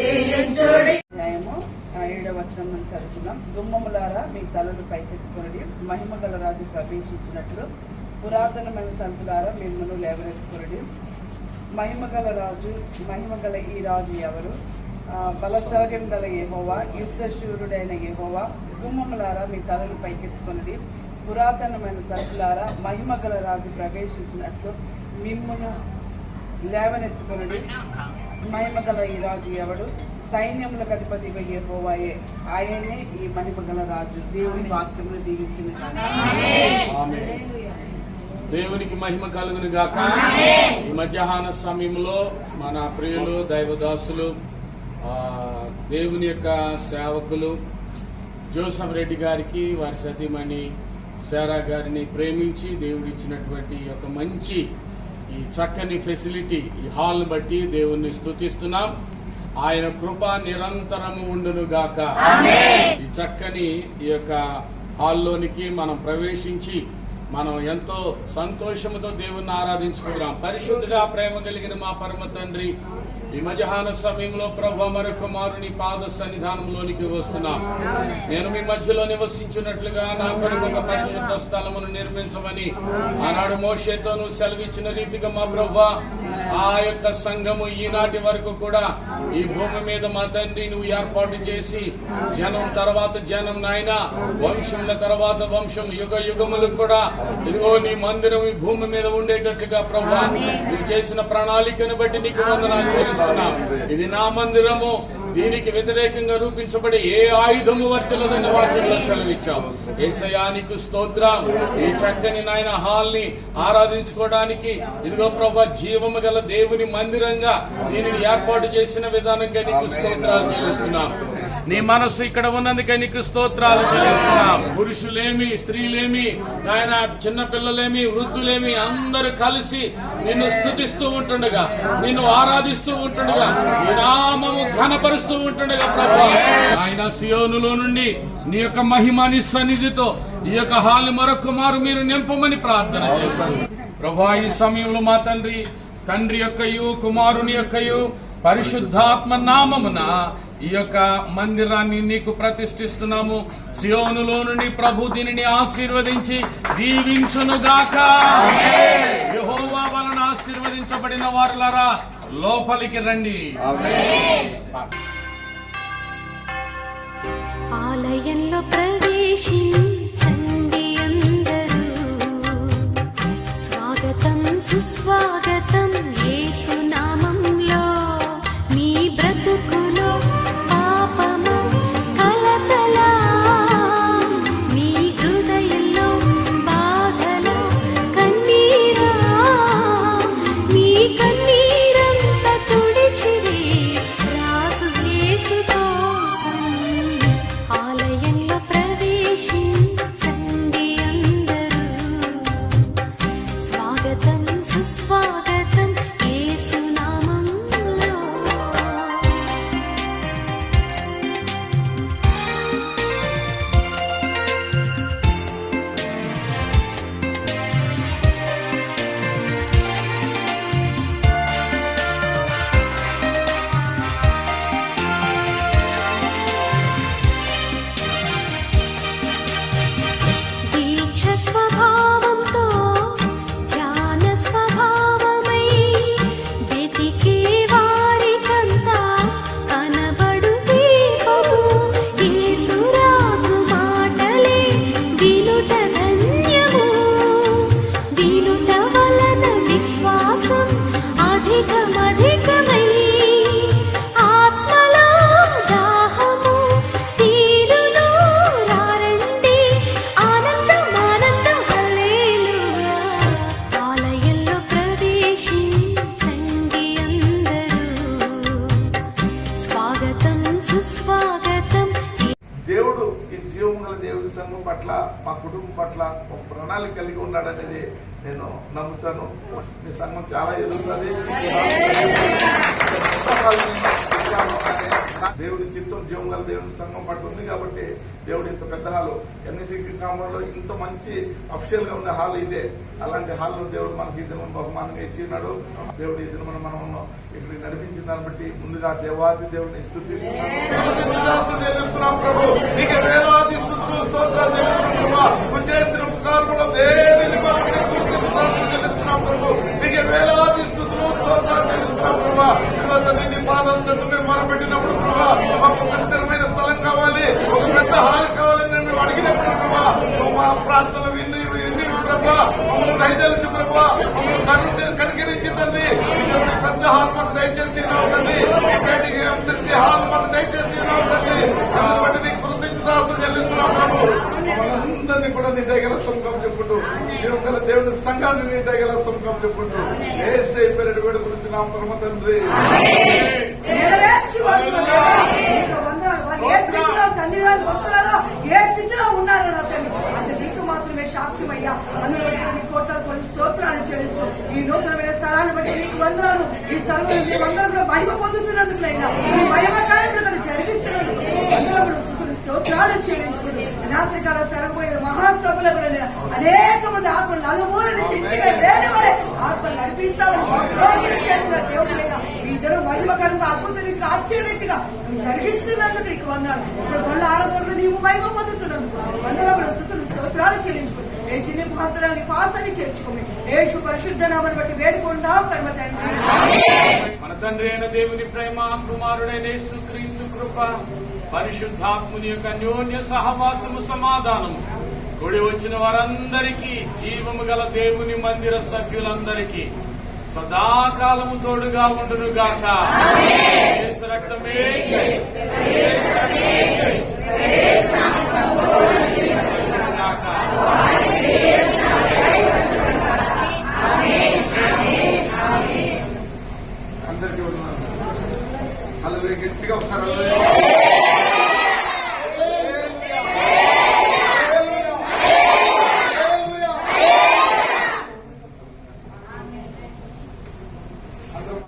న్యాయము ఏడవ వచనం నుంచి చదువుకున్నాం గుమ్మములారా మీ తలలు పైకెత్తుకొని మహిమ గల రాజు ప్రవేశించినట్లు పురాతనమైన తలుపులారా మిమ్మల్ని లేవనెత్తుకొని మహిమ గల రాజు మహిమ గల ఈ రాజు ఎవరు? బలశౌర్యం గల ఏహోవా యుద్ధ శూరుడైన ఏహోవా గుమ్మములారా మీ తలలు పైకెత్తుకొని పురాతనమైన తలుపులారా మహిమ గల రాజు ప్రవేశించినట్లు మిమ్మును లేవనెత్తుకొనడి. మహిమ గల ఈ రాజు ఎవడు? సైన్యములకు అధిపతిగా యెహోవాయే. ఆయనే ఈ మహిమ గల రాజు. దేవుని వాక్యములు దీవించిన ఆమేన్. దేవునికి మహిమ కలుగును గాక. ఈ మధ్యాహ్న సమయంలో మన ప్రియులు దైవదాసులు ఆ, దేవుని యొక్క సేవకులు జోసఫ్ రెడ్డి గారికి వారి సతీమణి శారా గారిని ప్రేమించి దేవుడిచ్చినటువంటి యొక్క మంచి ఈ చక్కని ఫెసిలిటీ ఈ హాల్ బట్టి దేవుణ్ణి స్తుతిస్తున్నాం. ఆయన కృప నిరంతరము ఉండును గాక. ఈ చక్కని ఈ యొక్క హాల్లోనికి మనం ప్రవేశించి మనం ఎంతో సంతోషముతో దేవుణ్ణి ఆరాధించుకుంటున్నాం. పరిశుద్ధుడా ప్రేమ కలిగిన మా పరమ తండ్రి ఈ మధ్యాహ్న సమయంలో ప్రభు మరి కుమారుని పాద సన్నిధానంలోనికి వస్తున్నాం. నేను మీ మధ్యలో నివసించినట్లుగా నా కొరకు ఒక పరిశుద్ధ స్థలమును నిర్మించమని ఆనాడు మోషేతోను సెలవిచ్చిన రీతిగా మా ప్రభు ఆ యొక్క సంఘము ఈనాటి వరకు కూడా ఈ భూమి మీద మా తండ్రి నువ్వు ఏర్పాటు చేసి జనం తర్వాత జనం నాయన వంశముల తర్వాత వంశం యుగ యుగములు కూడా ఇదిగో నీ మందిరం ఈ భూమి మీద ఉండేటట్లుగా ప్రభా. నువ్వు చేసిన ప్రణాళికను బట్టి నీకు వందనాలు చెల్లిస్తున్నాం. ఇది నా మందిరము. దీనికి వ్యతిరేకంగా రూపించబడే ఏ ఆయుధము వర్తిలదని వాక్యంలో సెలవిచ్చాం. ఏసయానికి స్తోత్రం. ఈ చక్కని నాయన హాల్ని ఆరాధించుకోవడానికి ఇదిగో ప్రభా జీవము గల దేవుని మందిరంగా దీనిని ఏర్పాటు చేసిన విధానంగా నీకు స్తోత్రాలు చెల్లిస్తున్నాం. నీ మనసు ఇక్కడ ఉన్నందుకే నీకు స్తోత్రాలు చెల్లిస్తున్నాం. పురుషులేమి స్త్రీలేమి నాయన చిన్న పిల్లలేమి వృద్ధులేమి అందరూ కలిసి నిన్ను స్తుతిస్తూ ఉంటుండగా నిన్ను ఆరాధిస్తూ ఉంటుండగా నీ నామము ఘనపరుస్తూ ఉంటుండగా ప్రభా. ఆయన సియోనులో నుండి నీ యొక్క మహిమాని సన్నిధితో ఈ యొక్క హాలు మరొక మారు మీరు నింపమని ప్రార్థన చేస్తాను. ప్రభా ఈ సమయంలో మా తండ్రి తండ్రి యొక్కయు కుమారుని యొక్కయు పరిశుద్ధాత్మ నామమున ఈ యొక్క మందిరాన్ని నీకు ప్రతిష్ఠిస్తున్నాము. సియోనులో నుండి ప్రభు దీనిని ఆశీర్వదించి దీవించునుగాక. యహోవా వలన ఆశీర్వదించబడిన వారులారా లోపలికి రండి. ఆలయంలో ప్రవేశించి సంఘం పట్ల మా కుటుంబం పట్ల ఒక ప్రణాళిక కలిగి ఉన్నాడనేది నేను నమ్ముతాను. మీ సంఘం చాలా ఎదుగుతుంది. దేవుడి చిత్తం జీవం గల దేవుడి సంఘం పట్టు ఉంది కాబట్టి దేవుడు ఇంత పెద్ద హాలు. ఎన్ఎస్సి కామంలో ఇంత మంచి అఫిషియల్గా ఉన్న హాల్ ఇదే. అలాంటి హాల్లో దేవుడు మనకి ఈ దినం బహుమానంగా ఇచ్చినాడు దేవుడు ఈ దినం మనం ఇక్కడికి నడిపించిన దాన్ని బట్టి ముందుగా దేవాది దేవుడిని స్థుతిస్తున్నాం. ప్రభు నీకు వేలాది స్థుతులు స్తోత్రాలు తెలుస్తున్నాం ప్రభా. నువ్వు చేసిన ఉపకారములు దేనిని మనం గుర్తించుతాను తెలుస్తున్నాం ప్రభు. నీకు వేలాది స్థుతులు స్తోత్రాలు తెలుస్తున్నాం ప్రభా. ఇదిగో నీ పాదం చెంత మేము మొరపెట్టినప్పుడు ప్రభా మాకు ఒక స్థిరమైన స్థలం కావాలి ఒక పెద్ద హాల్ కావాలని మేము అడిగినప్పుడు ప్రభా మా ప్రార్థన విని విని ప్రభా మమ్మల్ని దయచేసి ప్రభా మమ్మల్ని కరుణ కనికరించి తండ్రి పెద్ద హాల్ మాకు దయచేసి తండ్రి హాల్ మాకు దయచేసి దయగల స్థంభం చెప్పుకుంటూ శివంగల దేవుని సంఘాన్ని నీ దయగల స్థంభం చెప్పుకుంటూ ఏసై పెరటి వేడుకొచ్చున్నాం పరమ తండ్రి. ఏ స్థితిలో ఉన్నారో తండ్రి? అది నీకు మాత్రమే సాక్ష్యమయ్యా అందులో నీ కోటలు కొన్ని స్తోత్రాలు చెల్లిస్తూ ఈ నూతనమైన స్థలాన్ని బట్టి నీకు వందనాలు ఈ స్థలంలో మేమందరం కూడా మహిమ పొందు నైనా ఈ మహిమ కార్యక్రమం ఇక్కడ జరిగిస్తున్నందుకు అందరం కూడా స్తుతులు, స్తోత్రాలు చెల్లించుకుంటూ రాత్రికాల సరిపోయిన కూడా నేను అనేక మంది ఆత్మలు నలుమూల నుంచి ఆత్మలు నడిపిస్తామని ఇద్దరు మహిమకరంగా అద్భుతానికి ఆశ్చర్యరీతిగా నువ్వు జరిగిస్తున్నందుకు నీకు వందాడు గొల్ల ఆడగొండు నీవు మహిమ పొందుతున్నందుకు వందనములు స్థుతులు స్తోత్రాలు చెల్లించుకుని ఏ చిన్న పాత్రని పాసని చేర్చుకుని ఏసు పరిశుద్ధ నామని బట్టి వేడుకుంటాం కర్మ తండ్రి. మన తండ్రి అయిన దేవుని ప్రేమ కుమారుడైన యేసు క్రీస్తు కృప పరిశుద్ధాత్ముని యొక్క అన్యోన్య సహవాసము సమాధానము. గుడి వచ్చిన వారందరికీ జీవము గల దేవుని మందిర సభ్యులందరికీ సదాకాలము తోడుగా ఉండునుగాక. రక్తమే అందరికీ వందనాలు. అల్లు గట్టిగా ఒకసారి